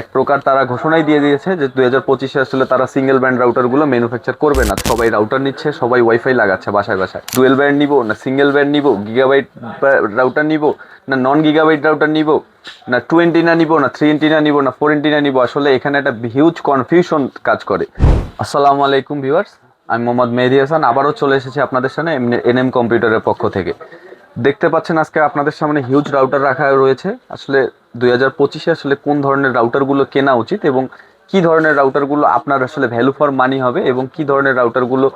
এক প্রকার তারা ঘোষণাই দিয়ে দিয়েছে যে দুই হাজার পঁচিশে আসলে তারা সিঙ্গেল ব্যান্ড রাউটারগুলো ম্যানুফ্যাকচার করবে না। সবাই রাউটার নিচ্ছে, সবাই ওয়াইফাই লাগাচ্ছে বাসায় বাসায়। ডুয়েল ব্যান্ড নিবো না সিঙ্গেল ব্যান্ড নিবো গিগাবাইট রাউটার নিবো, না নন গিগাবাইট রাউটার নিবো, না টু এন্টিনা নিবো, না থ্রি এন্টিনা নিবো, না ফোর এন্টিনা নিবো। আসলে এখানে একটা হিউজ কনফিউশন কাজ করে। আসসালামু আলাইকুম ভিউয়ার্স আমি মোহাম্মদ মেহেদি হাসান, আবারও চলে এসেছি আপনাদের সামনে এনএম কম্পিউটারের পক্ষ থেকে। দেখতে পাচ্ছেন আজকে আপনাদের সামনে হিউজ রাউটার রাখা রয়েছে। আসলে দুই হাজার পঁচিশে আসলে কোন ধরনের রাউটারগুলো কেনা উচিত এবং কি ধরনের রাউটারগুলো আপনার আসলে ভ্যালু ফর মানি হবে এবং কি ধরনের রাউটারগুলো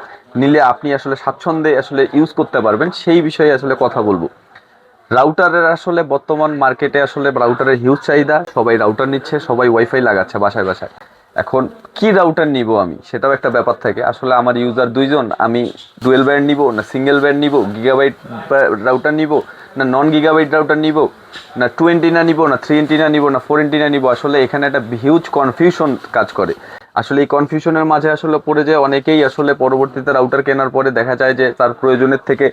নিলে আপনি আসলে স্বাচ্ছন্দ্যে আসলে ইউজ করতে পারবেন, সেই বিষয়ে আসলে কথা বলব। রাউটারের আসলে বর্তমান মার্কেটে আসলে রাউটারের হিউজ চাহিদা, সবাই রাউটার নিচ্ছে, সবাই ওয়াইফাই লাগাচ্ছে বাসায় বাসায়। এখন কি রাউটার নিব আমি? সেটাও একটা ব্যাপার থাকে। আসলে আমার ইউজার দুইজন, আমি ডুয়েল ব্যান্ড নিব না সিঙ্গেল ব্যান্ড নিব গিগাবাইট রাউটার নিব না নন গিগাবাইট রাউটার নিব? না টু এন্টিনা নিব? না থ্রি এন্টিনা নিব? না ফোর এন্টিনা নিব? আসলে এখানে একটা হিউজ কনফিউশন কাজ করে। আসলে এই কনফিউশনের মাঝে আসলে পড়ে যায় অনেকেই। আসলে পরবর্তীতে রাউটার কেনার পরে দেখা যায় যে তার প্রয়োজনের থেকে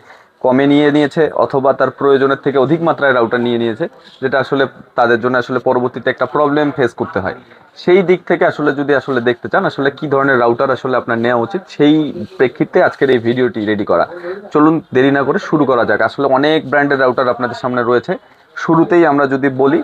কমে নিয়ে নিয়েছে অথবা তার প্রয়োজনের থেকে অধিক মাত্রায় রাউটার নিয়ে নিয়েছে, যেটা আসলে তাদের জন্য আসলে পরবর্তীতে একটা প্রবলেম ফেস করতে হয়। সেই দিক থেকে আসলে যদি আসলে দেখতে চান, আসলে কি ধরনের রাউটার আসলে আপনার নেওয়া উচিত, সেই প্রেক্ষিতে আজকের এই ভিডিওটি রেডি করা। চলুন দেরি না করে শুরু করা যাক। আসলে অনেক ব্র্যান্ডের রাউটার আপনাদের সামনে রয়েছে। শুরুতেই আমরা যদি বলি,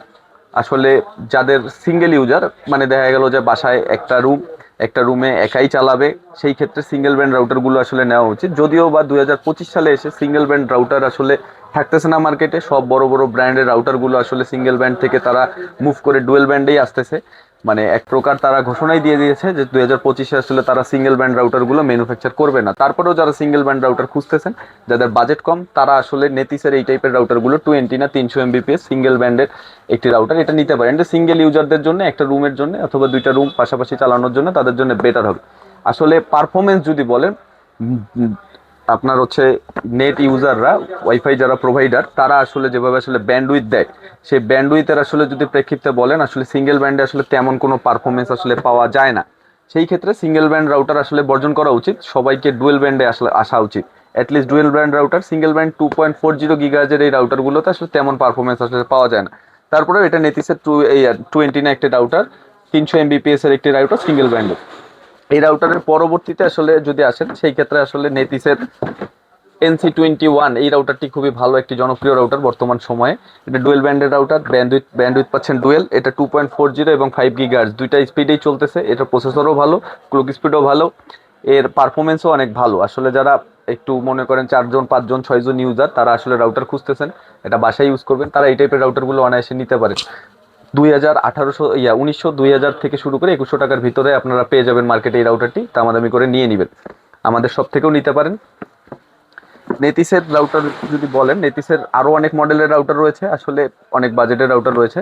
আসলে যাদের সিঙ্গেল ইউজার মানে দেখা গেল যে বাসায় একটা রুম একটা রুমে একাই চালাবে, সেই ক্ষেত্রে সিঙ্গেল ব্যান্ড রাউটারগুলো আসলে নেওয়া উচিত। যদিও বা দুই হাজার পঁচিশ সালে এসে সিঙ্গেল ব্যান্ড রাউটার আসলে থাকতেছে না মার্কেটে সব বড় বড় ব্র্যান্ডের রাউটারগুলো আসলে সিঙ্গেল ব্যান্ড থেকে তারা মুভ করে ডুয়েল ব্যান্ডেই আসতেছে। মানে এক প্রকার তারা ঘোষণাই দিয়ে দিয়েছে যে দু হাজার পঁচিশে আসলে তারা সিঙ্গেল ব্যান্ড রাউটারগুলো ম্যানুফ্যাকচার করবে না। তারপরেও যারা সিঙ্গেল ব্যান্ড রাউটার খুঁজতেছেন, যাদের বাজেট কম, তারা আসলে নেতিসের এই টাইপের রাউটারগুলো টোয়েন্টি না তিনশো এমবিপিএস সিঙ্গেল ব্যান্ডের একটি রাউটার এটা নিতে পারেন এটা সিঙ্গেল ইউজারদের জন্য, একটা রুমের জন্য অথবা দুইটা রুম পাশাপাশি চালানোর জন্য তাদের জন্য বেটার হবে। আসলে পারফরমেন্স যদি বলেন আপনার হচ্ছে নেট ইউজাররা ওয়াইফাই যারা প্রোভাইডার তারা আসলে যেভাবে আসলে ব্যান্ডউইথ দেয়, সেই ব্যান্ডউইথের আসলে যদি প্রেক্ষিতে বলেন, আসলে সিঙ্গেল ব্যান্ডে আসলে তেমন কোনো পারফরমেন্স আসলে পাওয়া যায় না। সেই ক্ষেত্রে সিঙ্গেল ব্যান্ড রাউটার আসলে বর্জন করা উচিত, সবাইকে ডুয়েল ব্যান্ডে আসলে আসা উচিত। At least dual band router single band two point four zero গিগাজের এই রাউটারগুলোতে আসলে তেমন পারফরমেন্স আসলে পাওয়া যায় না। তারপরেও এটা নেতিসের টু এই টোয়েন্টি না একটি রাউটার তিনশো এমবিপিএস এর একটি রাউটার সিঙ্গেল ব্যান্ডের এই রাউটারের পরবর্তীতে আসলে যদি আসেন, সেই ক্ষেত্রে আসলে নেতিসের এনসি টোয়েন্টি ওয়ান এই রাউটারটি খুবই ভালো একটি জনপ্রিয় রাউটার বর্তমান সময়ে। এটা ডুয়েল ব্যান্ডের রাউটার ব্যান্ডউইথ ব্যান্ডউইথ পাচ্ছেন ডুয়েল এটা টু পয়েন্ট ফোর জিরো এবং ফাইভ গিগার্স দুইটা স্পিডেই চলতেছে এটা প্রসেসরও ভালো ক্লক স্পিডও ভালো, এর পারফরমেন্সও অনেক ভালো। আসলে যারা একটু মনে করেন চারজন, পাঁচজন, ছয়জন ইউজার তারা আসলে রাউটার খুঁজতেছেন, এটা বাসায় ইউজ করবেন, তারা এই টাইপের রাউটারগুলো অনায়াসে নিতে পারেন। দুই হাজার আঠারোশো, ইয়া, উনিশশো দুই হাজার থেকে শুরু করে একুশশো টাকার ভিতরে আপনারা পেয়ে যাবেন মার্কেটে এই রাউটারটি দামাদামি করে নিয়ে নেবেন। আমাদের সব থেকেও নিতে পারেন। নেতিসের রাউটার যদি বলেন নেতিসের আরও অনেক মডেলের রাউটার রয়েছে। আসলে অনেক বাজেটের রাউটার রয়েছে।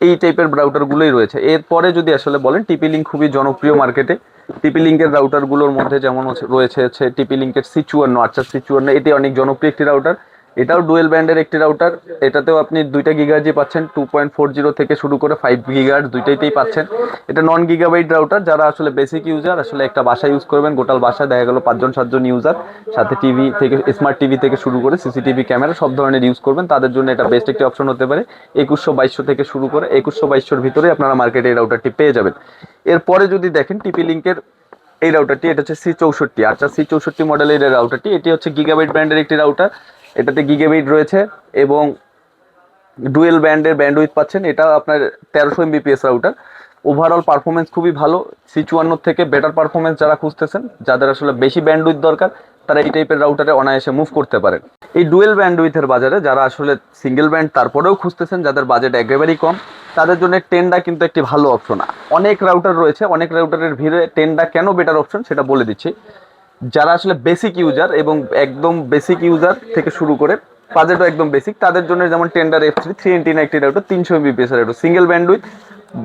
এই টাইপের রাউটারগুলোই রয়েছে। এরপরে যদি আসলে বলেন টিপি লিঙ্ক খুবই জনপ্রিয় মার্কেটে টিপি লিঙ্কের রাউটারগুলোর মধ্যে যেমন রয়েছে হচ্ছে টিপি লিঙ্কের সিচুয়ান্ন আচ্ছা সিচুয়ান্ন এটি অনেক জনপ্রিয় একটি রাউটার এটাও ডুয়েল ব্যান্ডের একটি রাউটার এটাতেও আপনি দুইটা গিগার্জি পাচ্ছেন টু পয়েন্ট ফোর জিরো থেকে শুরু করে ফাইভ গিগার্জ দুইটাইতেই পাচ্ছেন। এটা নন গিগাবাইট রাউটার যারা আসলে বেসিক ইউজার আসলে একটা বাসা ইউজ করবেন, গোটাল বাসায় দেখা গেল পাঁচজন, সাতজন ইউজার সাথে টিভি থেকে স্মার্ট টিভি থেকে শুরু করে সিসিটিভি ক্যামেরা সব ধরনের ইউজ করবেন। তাদের জন্য এটা বেস্ট একটি অপশন হতে পারে। একুশশো বাইশশো থেকে শুরু করে একুশশো বাইশশোর ভিতরে আপনারা মার্কেটে এই রাউটারটি পেয়ে যাবেন। এরপরে যদি দেখেন টিপি লিঙ্কের এই রাউটারটি এটা হচ্ছে সি চৌষট্টি। আচ্ছা সি চৌষট্টি মডেলের রাউটারটি এটি হচ্ছে গিগাবাইট ব্র্যান্ডের একটি রাউটার এটাতে গিগাবাইট রয়েছে এবং ডুয়েল ব্যান্ডের ব্যান্ডউইথ পাচ্ছেন। এটা আপনার তেরোশো এমবিপিএস রাউটার ওভারঅল পারফরমেন্স খুবই ভালো। সি থেকে বেটার পারফরমেন্স যারা খুঁজতেছেন, যাদের আসলে বেশি ব্যান্ডউইথ দরকার, তারা এই টাইপের রাউটারে অনায়াসে মুভ করতে পারেন। এই ডুয়েল ব্যান্ডউইথের বাজারে যারা আসলে সিঙ্গেল ব্যান্ড তারপরেও খুঁজতেছেন, যাদের বাজেট একেবারেই কম, তাদের জন্য টেনডা কিন্তু একটি ভালো অপশন অনেক রাউটার রয়েছে, অনেক রাউটারের ভিড়ে টেনডা কেন বেটার অপশন সেটা বলে দিচ্ছি। যারা আসলে বেসিক ইউজার এবং একদম বেসিক ইউজার থেকে শুরু করে বাজেটও একদম বেসিক তাদের জন্য যেমন Tenda F three three antenna একটি রাউটার তিনশো Mbps router single bandwidth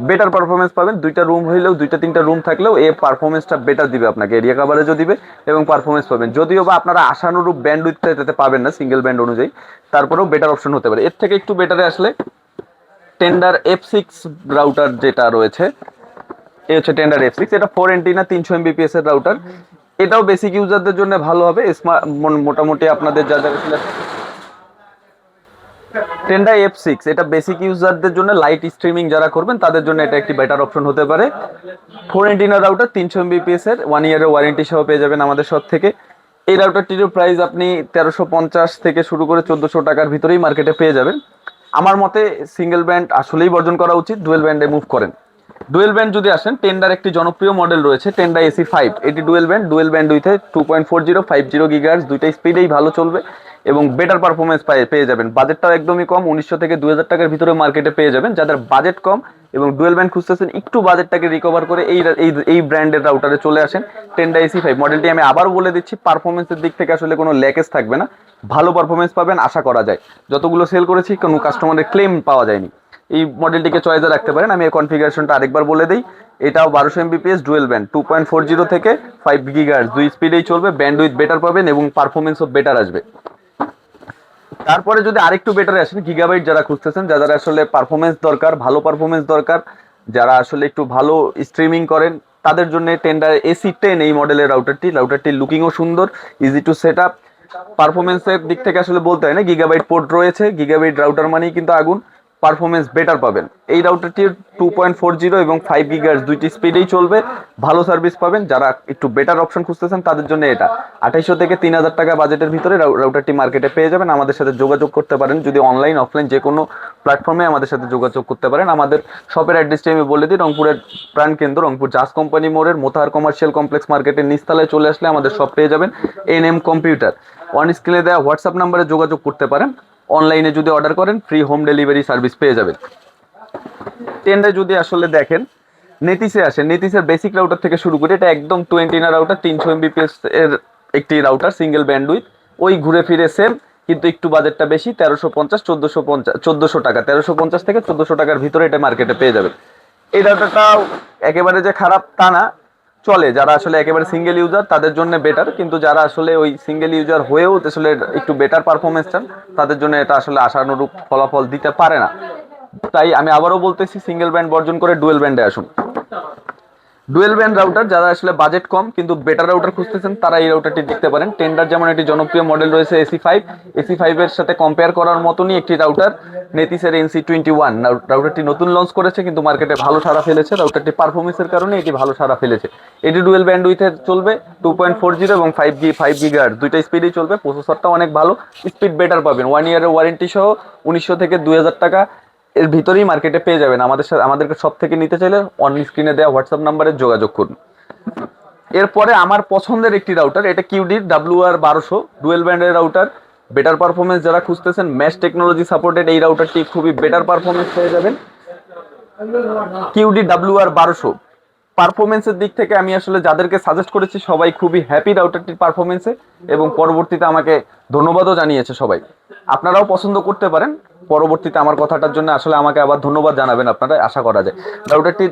better performance পাবেন। দুইটা রুম হইলেও, দুইটা, তিনটা রুম থাকলেও এই পারফরমেন্সটা বেটার দিবে আপনাকে। এরিয়া কাভারেজও দিবে এবং পারফরমেন্স পাবেন। যদিও বা আপনারা আশানুরূপ ব্যান্ডউইথটা এটাতে পাবেন না সিঙ্গেল ব্যান্ড অনুযায়ী, তারপরেও বেটার অপশন হতে পারে। এর থেকে একটু বেটারে আসলে টেন্ডার এফ সিক্স রাউটার যেটা রয়েছে, এ হচ্ছে টেন্ডার এফ সিক্স এটা ফোর এন্টি না তিনশো এমবিপিএস এর রাউটার এটাও বেসিক ইউজারদের জন্য ভালো হবে। স্মার্ট মোটামুটি আপনাদের যা আসলে টেন্ডা এফ সিক্স এটা বেসিক ইউজারদের জন্য লাইট স্ট্রিমিং যারা করবেন, তাদের জন্য এটা একটি বেটার অপশন হতে পারে। ফোর এন্টিনা রাউটার তিনশো এমবিপিএস এর ওয়ান ইয়ারের ওয়ারেন্টি সহ পেয়ে যাবেন আমাদের সব থেকে। এই রাউটারটির প্রাইস আপনি তেরোশো পঞ্চাশ থেকে শুরু করে চোদ্দোশো টাকার ভিতরেই মার্কেটে পেয়ে যাবেন। আমার মতে সিঙ্গেল ব্যান্ড আসলেই বর্জন করা উচিত ডুয়েল ব্যান্ডে মুভ করেন। ডুয়েল ব্যান্ড যদি আসেন টেন্ডার একটি জনপ্রিয় মডেল রয়েছে টেন্ডা এসি ফাইভ এটি dual band dual band উইথে two point four zero five zero gigahertz দুইটা স্পিডেই ভালো চলবে এবং বেটার পারফরমেন্স পেয়ে যাবেন। বাজেটটাও একদমই কম, উনিশশো থেকে দুই হাজার টাকার ভিতরে মার্কেটে পেয়ে যাবেন, যাদের বাজেট কম এবং ডুয়েল ব্যান্ড খুঁজতেছেন, একটু বাজেটটাকে রিকভার করে এই এই ব্র্যান্ডের রাউটারে চলে আসেন টেন্ডা এসি ফাইভ মডেলটি আমি আবার বলে দিচ্ছি পারফরমেন্সের দিক থেকে আসলে কোনো ল্যাকেজ থাকবে না। ভালো পারফরমেন্স পাবেন, আশা করা যায়। যতগুলো সেল করেছি, কোনো কাস্টমারের ক্লেম পাওয়া যায়নি। এই মডেলটিকে চয়েসে রাখতে পারেন। আমি এই কনফিগারেশনটা আরেকবার বলে দিই। এটাও বারোশো Mbps dual band two point four zero থেকে ফাইভ গিগার্স দুই স্পিডেই চলবে ব্যান্ড উইথ বেটার পাবেন এবং পারফরমেন্সও বেটার আসবে। তারপরে যদি আরেকটু বেটার আসেন গিগাবাইট যারা খুঁজতেছেন যাদের আসলে পারফরমেন্স দরকার, ভালো পারফরমেন্স দরকার, যারা আসলে একটু ভালো স্ট্রিমিং করেন, তাদের জন্য টেন্ডার এসি টেন এই মডেলের রাউটারটি রাউটারটির লুকিংও সুন্দর ইজি টু সেট আপ পারফরমেন্সের দিক থেকে আসলে বলতে হয় না গিগাবাইট পোর্ট রয়েছে। গিগাবাইট রাউটার মানেই কিন্তু আগুন। পারফরমেন্স বেটার পাবেন। এই রাউটারটির টু পয়েন্ট ফোর জিরো এবং ফাইভ গিগার্স দুইটি স্পিডেই চলবে। ভালো সার্ভিস পাবেন। যারা একটু বেটার অপশন খুঁজতেছেন, তাদের জন্য এটা। আঠাইশো থেকে তিন হাজার টাকা বাজেটের ভিতরে রাউ- রাউটারটি মার্কেটে পেয়ে যাবেন। আমাদের সাথে যোগাযোগ করতে পারেন। যদি অনলাইন অফলাইন যে কোনো প্ল্যাটফর্মে আমাদের সাথে যোগাযোগ করতে পারেন। আমাদের শপের অ্যাড্রেসটি আমি বলে দিই, রংপুরের প্রাণকেন্দ্র রংপুর জাস কোম্পানি মোড়ের মোতাহার কমার্শিয়াল কমপ্লেক্স মার্কেটের নিস্তালায় চলে আসলে আমাদের শপ পেয়ে যাবেন। এন এম কম্পিউটার অন স্ক্রিনে দেওয়া হোয়াটসঅ্যাপ নাম্বারে যোগাযোগ করতে পারেন। অনলাইনে যদি অর্ডার করেন ফ্রি হোম ডেলিভারি সার্ভিস পেয়ে যাবেন। টেন্ডে যদি আসলে দেখেন নেতিসে আসে নেতিসের বেসিক রাউটার থেকে শুরু করে এটা একদম টোয়েন্টি না রাউটার তিনশো এমবিপিএস এর একটি রাউটার সিঙ্গেল ব্যান্ডউইথ ওই ঘুরে ফিরে সেম কিন্তু একটু বাজেটটা বেশি, তেরোশো পঞ্চাশ, চোদ্দোশো পঞ্চাশ, চোদ্দোশো টাকা, তেরোশো পঞ্চাশ থেকে চোদ্দোশো টাকার ভিতরে এটা মার্কেটে পেয়ে যাবেন। এই রাউটারটাও একেবারে যে খারাপ তা না চলে, যারা আসলে একেবারে সিঙ্গেল ইউজার তাদের জন্য বেটার কিন্তু যারা আসলে ওই সিঙ্গেল ইউজার হয়েও আসলে একটু বেটার পারফরমেন্স চান, তাদের জন্য এটা আসলে আশানুরূপ ফলাফল দিতে পারে না। তাই আমি আবারও বলতেছি সিঙ্গেল ব্যান্ড বর্জন করে ডুয়েল ব্যান্ডে আসুন। ডুয়েল ব্যান্ড রাউটার, যারা আসলে বাজেট কম, কিন্তু বেটার রাউটার খুঁজতেছেন, তারা এই রাউটারটি দেখতে পারেন। টেন্ডার যেমন একটি জনপ্রিয় মডেল রয়েছে এসি ফাইভ এসি ফাইভের সাথে কম্পেয়ার করার মতনই একটি রাউটার নেতিসের এনসি টোয়েন্টি ওয়ান রাউটারটি নতুন লঞ্চ করেছে, কিন্তু মার্কেটে ভালো সারা ফেলেছে। রাউটারটি পারফরমেন্সের কারণে এটি ভালো সারা ফেলেছে। এটি ডুয়েল ব্যান্ড উইথে চলবে টু পয়েন্ট ফোর জিরো এবং ফাইভ জি ফাইভ জি গার্ড দুইটা স্পিডেই চলবে প্রসেসরটা অনেক ভালো স্পিড বেটার পাবেন। ওয়ান ইয়ারের ওয়ারেন্টি সহ উনিশশো থেকে দুই হাজার টাকা। এর ভিতরেই মার্কেটে পেয়ে যাবেন। আমাদের সাথে, আমাদেরকে সব থেকে নিতে চাইলে অন স্ক্রিনে দেওয়া হোয়াটসঅ্যাপ নাম্বারে যোগাযোগ করুন। এরপরে আমার পছন্দের একটি রাউটার এটা কিউডির ডাব্লিউ আর বারোশো ডুয়েল ব্যান্ডের রাউটার বেটার পারফরমেন্স যারা খুঁজতেছেন ম্যাশ টেকনোলজি সাপোর্টেড এই রাউটারটি খুবই বেটার পারফরমেন্স পেয়ে যাবেন। কিউডি ডাব্লিউ আর বারোশো পারফরমেন্সের দিক থেকে আমি আসলে যাদেরকে সাজেস্ট করেছি, সবাই খুবই হ্যাপি রাউটারটির পারফরমেন্সে এবং পরবর্তীতে আমাকে ধন্যবাদও জানিয়েছে সবাই। আপনারাও পছন্দ করতে পারেন, পরবর্তীতে আমার কথাটার জন্য আসলে আমাকে আবার ধন্যবাদ জানাবেন আপনারা, আশা করা যায়। রাউটারটির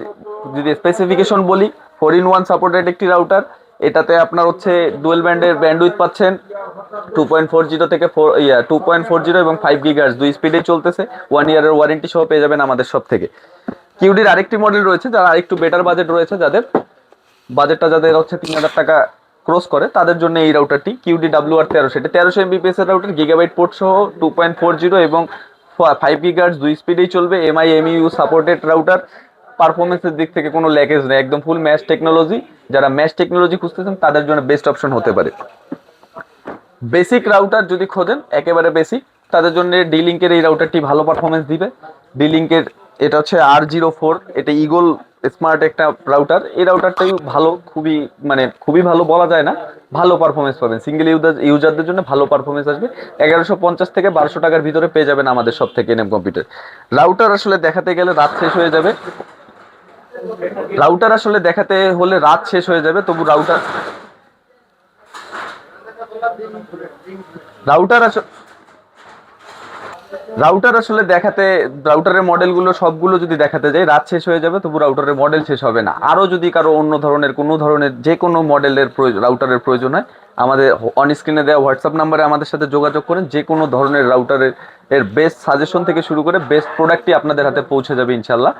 যদি স্পেসিফিকেশন বলি ফোর ইন ওয়ান সাপোর্টেড একটি রাউটার এটাতে আপনার হচ্ছে ডুয়েল ব্যান্ডের ব্যান্ডউইথ পাচ্ছেন টু পয়েন্ট ফোর জিরো থেকে ফোর ইয়া টু পয়েন্ট ফোর জিরো এবং ফাইভ গিগার্স দুই স্পিডেই চলতেছে ওয়ান ইয়ারের ওয়ারেন্টি সহ পেয়ে যাবেন আমাদের সব থেকে কিউডির আরেকটি মডেল রয়েছে, যারা আরেকটু বেটার বাজেট রয়েছে যাদের। বাজেটটা যাদের হচ্ছে তিন হাজার টাকা ক্রস করে, তাদের জন্য এই রাউটারটি কিউডি ডাব্লিউ আর তেরোশো এটা তেরোশো এমবিপিএস এর রাউটার গিগাবাইট পোর্ট সহ টু পয়েন্ট ফোর জিরো এবং ফাইভ গিগার্স দুই স্পিডেই চলবে। এমআই এমইউ সাপোর্টেড রাউটার পারফরমেন্সের দিক থেকে কোনো ল্যাকেজ নেই, একদম ফুল ম্যাশ টেকনোলজি যারা ম্যাশ টেকনোলজি খুঁজতেছেন, তাদের জন্য বেস্ট অপশন হতে পারে। বেসিক রাউটার যদি খোঁজেন, একেবারে বেসিক তাদের জন্য ডি লিঙ্কের এই রাউটারটি ভালো পারফরমেন্স দিবে। ডি লিঙ্কের এটা হচ্ছে আর জিরো ফোর এটা ইগল স্মার্ট একটা রাউটার এই রাউটারটাই ভালো, খুবই মানে খুবই ভালো বলা যায় না। ভালো পারফরমেন্স পাবেন। সিঙ্গেল ইউজার ইউজারদের জন্য ভালো পারফরমেন্স আসবে। এগারোশো পঞ্চাশ থেকে বারোশো টাকার ভিতরে পেয়ে যাবেন আমাদের সব থেকে এনএম কম্পিউটার রাউটার আসলে দেখাতে গেলে রাত শেষ হয়ে যাবে। রাউটার আসলে দেখাতে হলে রাত শেষ হয়ে যাবে, তবু রাউটার রাউটার আসলে রাউটার আসলে দেখাতে রাউটারের মডেলগুলো সবগুলো যদি দেখাতে যাই, রাত শেষ হয়ে যাবে, তবু রাউটারের মডেল শেষ হবে না। আরও যদি কারও অন্য ধরনের, কোনো ধরনের যে কোনো মডেলের রাউটারের প্রয়োজন হয়, আমাদের অন স্ক্রিনে দেওয়া হোয়াটসঅ্যাপ নাম্বারে আমাদের সাথে যোগাযোগ করেন। যে কোনো ধরনের রাউটারের এর বেস্ট সাজেশন থেকে শুরু করে বেস্ট প্রোডাক্টটি আপনাদের হাতে পৌঁছে যাবে ইনশাল্লাহ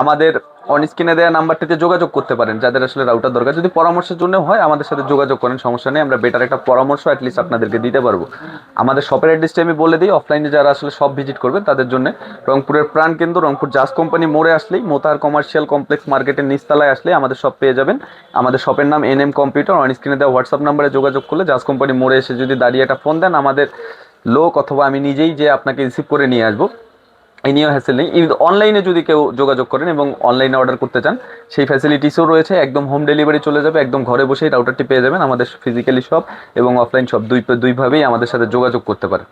আমাদের অন স্ক্রিনে দেওয়া নাম্বারটিতে যোগাযোগ করতে পারেন, যাদের আসলে রাউটার দরকার। যদি পরামর্শের জন্য হয়, আমাদের সাথে যোগাযোগ করেন, সমস্যা নেই, আমরা বেটার একটা পরামর্শ অ্যাটলিস্ট আপনাদেরকে দিতে পারব। আমাদের শপের অ্যাড্রেসটা আমি বলে দিই অফলাইনে যারা আসলে সব ভিজিট করবেন তাদের জন্য রংপুরের প্রাণ কেন্দ্র, রংপুর জাস কোম্পানি মোড়ে আসলেই মোতার কমার্শিয়াল কমপ্লেক্স মার্কেটের নিচতলায় আসলে আমাদের শপ পেয়ে যাবেন। আমাদের শপের নাম এন এম কম্পিউটার অন স্ক্রিনে দেওয়া হোয়াটসঅ্যাপ নাম্বারে যোগাযোগ করলে জাস কোম্পানি মোড়ে এসে যদি দাঁড়িয়ে একটা ফোন দেন, আমাদের লোক অথবা আমি নিজেই যে আপনাকে রিসিভ করে নিয়ে আসব এই নিয়েও হ্যাসেল নেই অনলাইনে যদি কেউ যোগাযোগ করেন এবং অনলাইনে অর্ডার করতে চান, সেই ফ্যাসিলিটিসও রয়েছে। একদম হোম ডেলিভারি চলে যাবে, একদম ঘরে বসেই রাউটারটি পেয়ে যাবেন আমাদের ফিজিক্যালি শপ এবং অফলাইন শপ দুই দুইভাবেই আমাদের সাথে যোগাযোগ করতে পারেন।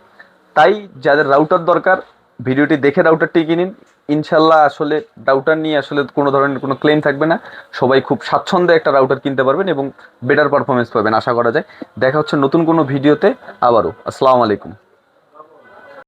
তাই যাদের রাউটার দরকার, ভিডিওটি দেখে রাউটারটি কিনিন। ইনশাল্লাহ আসলে রাউটার নিয়ে আসলে কোনো ধরনের কোনো ক্লেম থাকবে না। সবাই খুব স্বাচ্ছন্দ্যে একটা রাউটার কিনতে পারবেন এবং বেটার পারফরমেন্স পাবেন, আশা করা যায়। দেখা হচ্ছে নতুন কোনো ভিডিওতে আবারও। আসসালামু আলাইকুম।